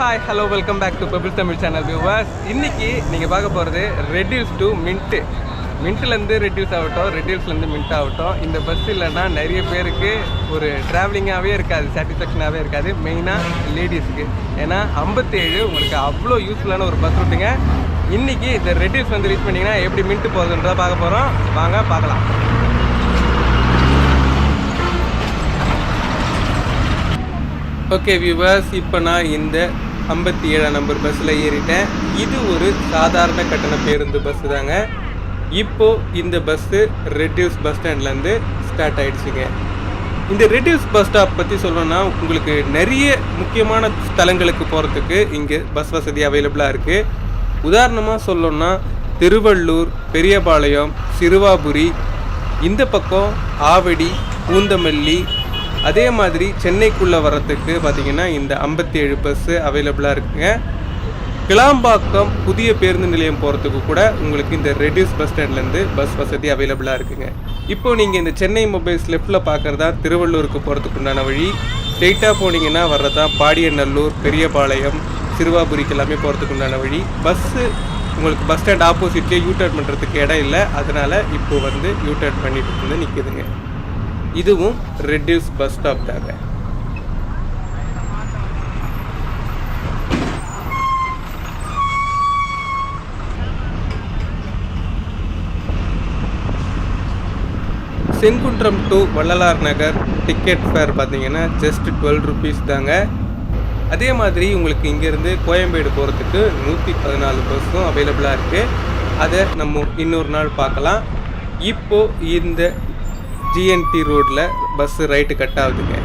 Hi hello welcome back to bubble Tamil channel viewers இன்றைக்கி நீங்கள் பார்க்க போகிறது ரெட்யூஸ் டு மின்ட்டு மின்ட்லேருந்து ரெட்யூஸ் ஆகட்டும் ரெட்யூஸ்லேருந்து மின்ட் ஆகட்டும். இந்த பஸ் இல்லைன்னா நிறைய பேருக்கு ஒரு ட்ராவலிங்காகவே இருக்காது சாட்டிஸ்ஃபேக்ஷனாகவே இருக்காது. மெயினாக லேடிஸ்க்கு ஏன்னா ஐம்பத்தேழு உங்களுக்கு அவ்வளோ யூஸ்ஃபுல்லான ஒரு பஸ் ரூட்டுங்க இன்றைக்கி இந்த ரெட்யூஸ் வந்து ரீச் பண்ணிங்கன்னா எப்படி மின்ட்டு போகுதுன்றதை பார்க்க போகிறோம் வாங்க பார்க்கலாம். ஓகே வியூவர்ஸ் இப்போ நான் இந்த ஐம்பத்தி ஏழாம் நம்பர் பஸ்ஸில் ஏறிட்டேன். இது ஒரு சாதாரண கட்டண பேருந்து பஸ்ஸு தாங்க. இப்போது இந்த பஸ்ஸு ரெட்யூஸ் பஸ் ஸ்டாண்ட்லேருந்து ஸ்டார்ட் ஆகிடுச்சிங்க இந்த ரெட்யூஸ் பஸ் ஸ்டாப் பற்றி சொல்லணும்னா உங்களுக்கு நிறைய முக்கியமான ஸ்தலங்களுக்கு போகிறதுக்கு இங்கே பஸ் வசதி அவைலபிளாக இருக்குது உதாரணமாக சொல்லணும்னா திருவள்ளூர் பெரியபாளையம் சிறுவாபுரி இந்த பக்கம் ஆவடி பூந்தமல்லி அதே மாதிரி சென்னைக்குள்ளே வர்றதுக்கு பார்த்தீங்கன்னா இந்த ஐம்பத்தி ஏழு பஸ்ஸு அவைலபிளாக இருக்குங்க. கிளாம்பாக்கம் புதிய பேருந்து நிலையம் போகிறதுக்கு கூட உங்களுக்கு இந்த ரெடியூஸ் பஸ் ஸ்டாண்ட்லேருந்து பஸ் வசதி அவைலபிளாக இருக்குங்க. இப்போ நீங்கள் இந்த சென்னை மொபைல்ஸ் லெஃப்ட்டில் பார்க்குறதா திருவள்ளூருக்கு போகிறதுக்கு உண்டான வழி ஸ்ட்ரெயிட்டாக போனீங்கன்னா வர்றதா பாடியநல்லூர் பெரியபாளையம் திருவாபுரிக்கு எல்லாமே போகிறதுக்கு உண்டான வழி. பஸ்ஸு உங்களுக்கு பஸ் ஸ்டாண்ட் ஆப்போசிட்லேயே யூ டர்ன் பண்ணுறதுக்கு இடம் இல்லை. அதனால் இப்போ வந்து யூ டர்ன் பண்ணிட்டு வந்து நிற்குதுங்க இதுவும் ரெட்யூஸ் பஸ் ஸ்டாப் தாங்க Sengunram to Vallalar Nagar ticket fare பார்த்தீங்கன்னா ஜஸ்ட் டுவெல் ருபீஸ் தாங்க. அதே மாதிரி உங்களுக்கு இங்கேருந்து கோயம்பேடு போகிறதுக்கு நூற்றி பதினாலு பஸ்ஸும் அவைலபிளாக இருக்குது அதை நம்ம இன்னொரு நாள் பார்க்கலாம். இப்போது இந்த ஜிஎன்டி ரோட்டில் பஸ்ஸு ரைட்டு கட் ஆகுதுங்க.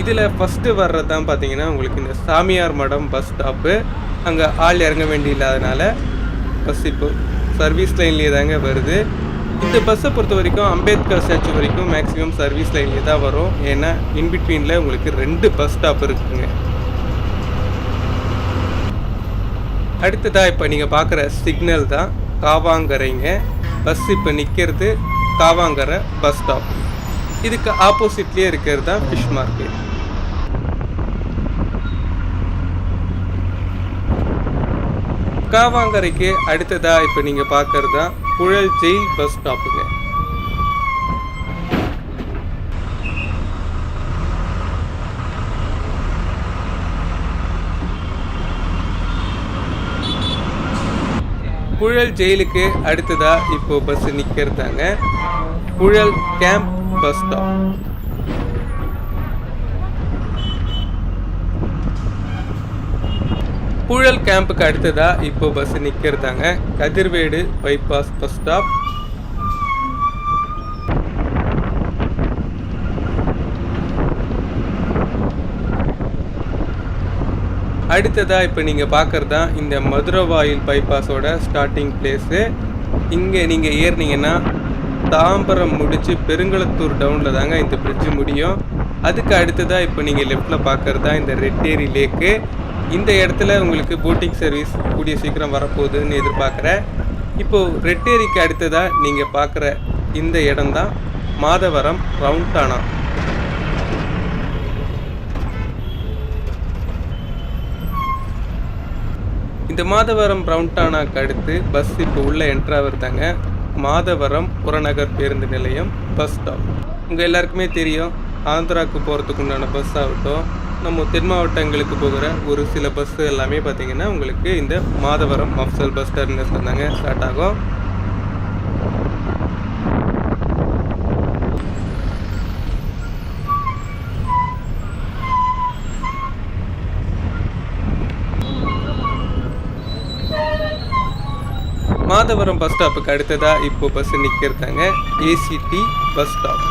இதில் ஃபஸ்ட்டு வர்றது தான் பார்த்தீங்கன்னா உங்களுக்கு இந்த சாமியார் மடம் பஸ் ஸ்டாப்பு அங்கே ஆள் இறங்க வேண்டி இல்லாதனால பஸ் இப்போ சர்வீஸ் லைன்லேயே தாங்க வருது. இந்த பஸ்ஸை பொறுத்த வரைக்கும் அம்பேத்கர் ஸ்டாச்சு வரைக்கும் மேக்ஸிமம் சர்வீஸ் லைன்லேயே தான் வரும். ஏன்னா இன்பிட்வீனில் உங்களுக்கு ரெண்டு பஸ் ஸ்டாப் இருக்குங்க. அடுத்ததாக இப்போ நீங்கள் பார்க்குற சிக்னல் தான் காவாங்கரைங்க. பஸ் இப்போ நிற்கிறது காவாங்கரை பஸ் ஸ்டாப் இதுக்கு ஆப்போசிட்லேயே இருக்கிறது தான் ஃபிஷ் மார்க்கெட் காவாங்கரைக்கு அடுத்ததா இப்போ நீங்கள் பார்க்கறது தான் புழல் ஜெயில் பஸ் ஸ்டாப்புங்க புழல் ஜெயிலுக்கு அடுத்ததா இப்போ பஸ் நிற்கிறதாங்க குழல் கேம்ப் பஸ் ஸ்டாப் புழல் கேம்புக்கு அடுத்ததா இப்போ பஸ் நிற்கிறதாங்க கதிர்வேடு பைபாஸ் பஸ் ஸ்டாப் அடுத்ததா இப்போ நீங்கள் பார்க்குறது தான் இந்த மதுரவாயில் பைபாஸோட ஸ்டார்டிங் பிளேஸு இங்கே நீங்கள் ஏறினீங்கன்னா தாம்பரம் முடித்து பெருங்களத்தூர் டவுனில் தாங்க இந்த பிரிட்ஜு முடியும். அதுக்கு அடுத்ததாக இப்போ நீங்கள் லெஃப்டில் பார்க்குறது தான் இந்த ரெட்டேரி லேக்கு இந்த இடத்துல உங்களுக்கு போட்டிங் சர்வீஸ் கூடிய சீக்கிரம் வரப்போகுதுன்னு எதிர்பார்க்குறேன் இப்போது ரெட்டேரிக்கு அடுத்ததாக நீங்கள் பார்க்குற இந்த இடம்தான் மாதவரம் ரவுண்டானா இந்த மாதவரம் ரவுண்டானாக்கு அடுத்து பஸ் இப்போ உள்ளே என்ட்ராக வருதாங்க மாதவரம் புறநகர் பேருந்து நிலையம் பஸ் ஸ்டாப் உங்கள் எல்லாருக்குமே தெரியும் ஆந்திராவுக்கு போகிறதுக்கு உண்டான பஸ் ஆகட்டும் நம்ம தென் மாவட்டங்களுக்கு போகிற ஒரு சில பஸ்ஸு எல்லாமே பார்த்தீங்கன்னா உங்களுக்கு இந்த மாதவரம் மஃப்சல் பஸ் டெர்மினஸ் தாங்க ஸ்டார்ட் ஆகும். மாதவரம் பஸ் ஸ்டாப்புக்கு அடுத்ததா இப்போ பஸ் நிற்கிறதாங்க ஏசிடி பஸ் ஸ்டாப்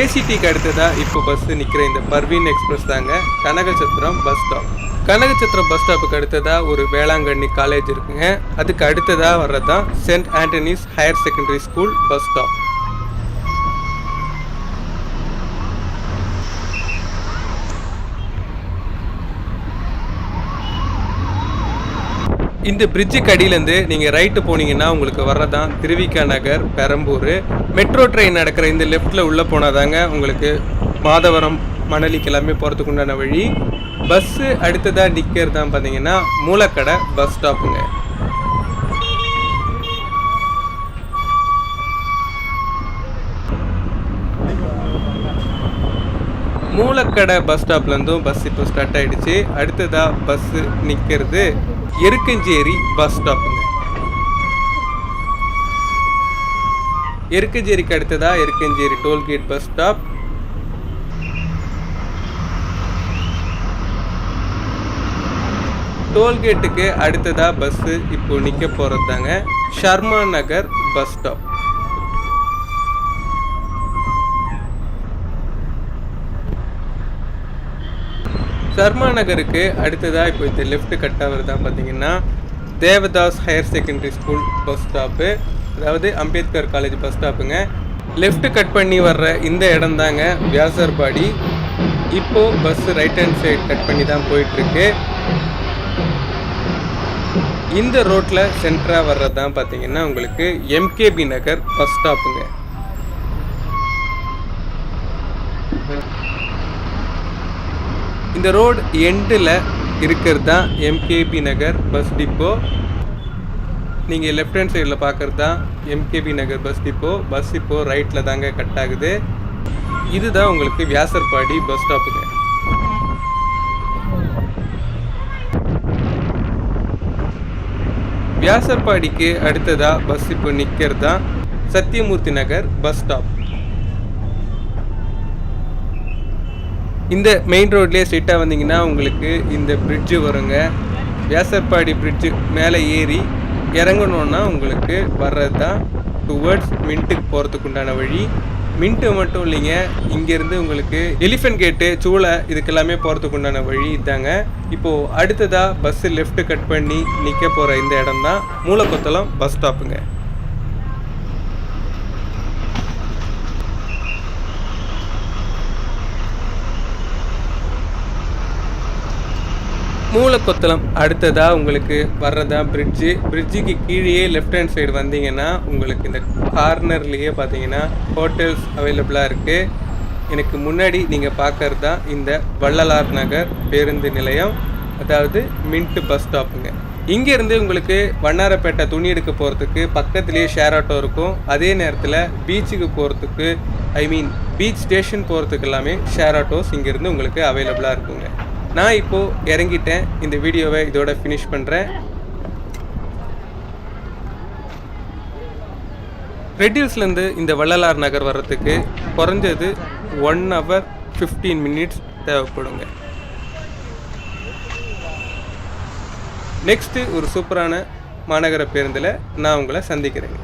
ஏசிடிக்கு அடுத்ததா இப்போ பஸ் நிற்கிற இந்த பர்வீன் எக்ஸ்பிரஸ் தாங்க. Kanagachatram bus stop Kanagachatram bus ஸ்டாப்புக்கு அடுத்ததா ஒரு வேளாங்கண்ணி காலேஜ் இருக்குங்க. அதுக்கு அடுத்ததா வர்றதான் saint Antony's higher secondary school bus stop இந்த பிரிட்ஜுக்கு அடியிலேருந்து நீங்கள் ரைட்டு போனீங்கன்னா உங்களுக்கு வர்றதான் திருவிக்கா நகர் பெரம்பூர். மெட்ரோ ட்ரெயின் நடக்கிற இந்த லெஃப்ட்டில் உள்ளே போனால் தாங்க உங்களுக்கு மாதவரம் மணலிக்கு எல்லாமே போகிறதுக்கு உண்டான வழி. பஸ்ஸு அடுத்ததாக நிற்கிறது தான் பார்த்தீங்கன்னா மூலக்கடை பஸ் ஸ்டாப்புங்க மூலக்கடை பஸ் ஸ்டாப்லேருந்தும் பஸ் இப்போ ஸ்டார்ட் ஆகிடுச்சு அடுத்ததாக பஸ்ஸு நிற்கிறது எருக்கஞ்சேரி பஸ் ஸ்டாப்புங்க எருக்கஞ்சேரிக்கு அடுத்ததா எருக்கஞ்சேரி டோல்கேட் பஸ் ஸ்டாப் டோல்கேட்டுக்கு அடுத்ததா பஸ்ஸு இப்போ நிற்க போகிறது தாங்க ஷர்மா நகர் பஸ் ஸ்டாப் சர்மா நகருக்கு அடுத்ததாக இப்போ இந்த லெஃப்ட் கட் ஆகிறது தான் பார்த்தீங்கன்னா Devadas higher secondary school bus stop அதாவது அம்பேத்கர் காலேஜ் பஸ் ஸ்டாப்புங்க லெஃப்ட் கட் பண்ணி வர்ற இந்த இடம் தாங்க வியாசர்பாடி. இப்போது bus right hand side cut பண்ணி தான் போயிட்டுருக்கு. இந்த ரோட்டில் சென்டராக வர்றது தான் பார்த்தீங்கன்னா உங்களுக்கு எம்கேபி நகர் பஸ் ஸ்டாப்புங்க இந்த ரோடு எண்டில் இருக்கிறது தான் எம்கேபி நகர் பஸ் டிப்போ. நீங்கள் லெஃப்ட் ஹேண்ட் சைடில் பார்க்குறது தான் MKB Nagar bus depot. Bus இப்போ ரைட்டில் தாங்க கட் ஆகுது. இதுதான் உங்களுக்கு வியாசர்பாடி பஸ் ஸ்டாப்புங்க. வியாசர்பாடிக்கு அடுத்ததாக பஸ் இப்போ நிற்கிறது தான் சத்தியமூர்த்தி நகர் பஸ் ஸ்டாப். இந்த மெயின் ரோட்லேயே ஸ்ட்ரெயிட்டாக வந்தீங்கன்னா உங்களுக்கு இந்த பிரிட்ஜு வருங்க. வியாசர்பாடி பிரிட்ஜு மேலே ஏறி இறங்கணுன்னா உங்களுக்கு வர்றது தான் டுவர்ட்ஸ் மின்ட்டுக்கு போகிறதுக்கு உண்டான வழி. மின்ட்டு மட்டும் இல்லைங்க இங்கேருந்து உங்களுக்கு எலிஃபென்ட் கேட்டு சூளை இதுக்கு எல்லாமே போகிறதுக்கு உண்டான வழி இதாங்க. இப்போது அடுத்ததாக பஸ்ஸு லெஃப்ட் கட் பண்ணி நிற்க போகிற இந்த இடம் தான் மூலக்கொத்தளம் பஸ் ஸ்டாப்புங்க மூலக்கொத்தளம் அடுத்ததாக உங்களுக்கு வர்றதா பிரிட்ஜு பிரிட்ஜுக்கு கீழேயே லெஃப்ட் ஹேண்ட் சைடு வந்தீங்கன்னா உங்களுக்கு இந்த கார்னர்லேயே பார்த்தீங்கன்னா ஹோட்டல்ஸ் அவைலபிளாக இருக்குது எனக்கு முன்னாடி நீங்கள் பார்க்கறது தான் இந்த வள்ளலார் நகர் பேருந்து நிலையம் அதாவது மின்ட் பஸ் ஸ்டாப்புங்க இங்கேருந்து உங்களுக்கு வண்ணாரப்பேட்டை துணி எடுக்க போகிறதுக்கு பக்கத்துலேயே ஷேர் ஆட்டோ இருக்கும். அதே நேரத்தில் பீச்சுக்கு போகிறதுக்கு ஐ மீன் பீச் ஸ்டேஷன் போகிறதுக்கு எல்லாமே ஷேர் ஆட்டோஸ் இங்கேருந்து உங்களுக்கு அவைலபிளாக இருக்குங்க. நான் இப்போது இறங்கிட்டேன். இந்த வீடியோவை இதோட ஃபினிஷ் பண்ணுறேன் ரெட்யூஸ்லேருந்து இந்த வள்ளலார் நகர் வர்றதுக்கு குறைஞ்சது ஒன் ஹவர் ஃபிஃப்டீன் மினிட்ஸ் தேவைப்படுங்க. நெக்ஸ்ட்டு ஒரு சூப்பரான மாநகர பேருந்தில் நான் உங்களை சந்திக்கிறேங்க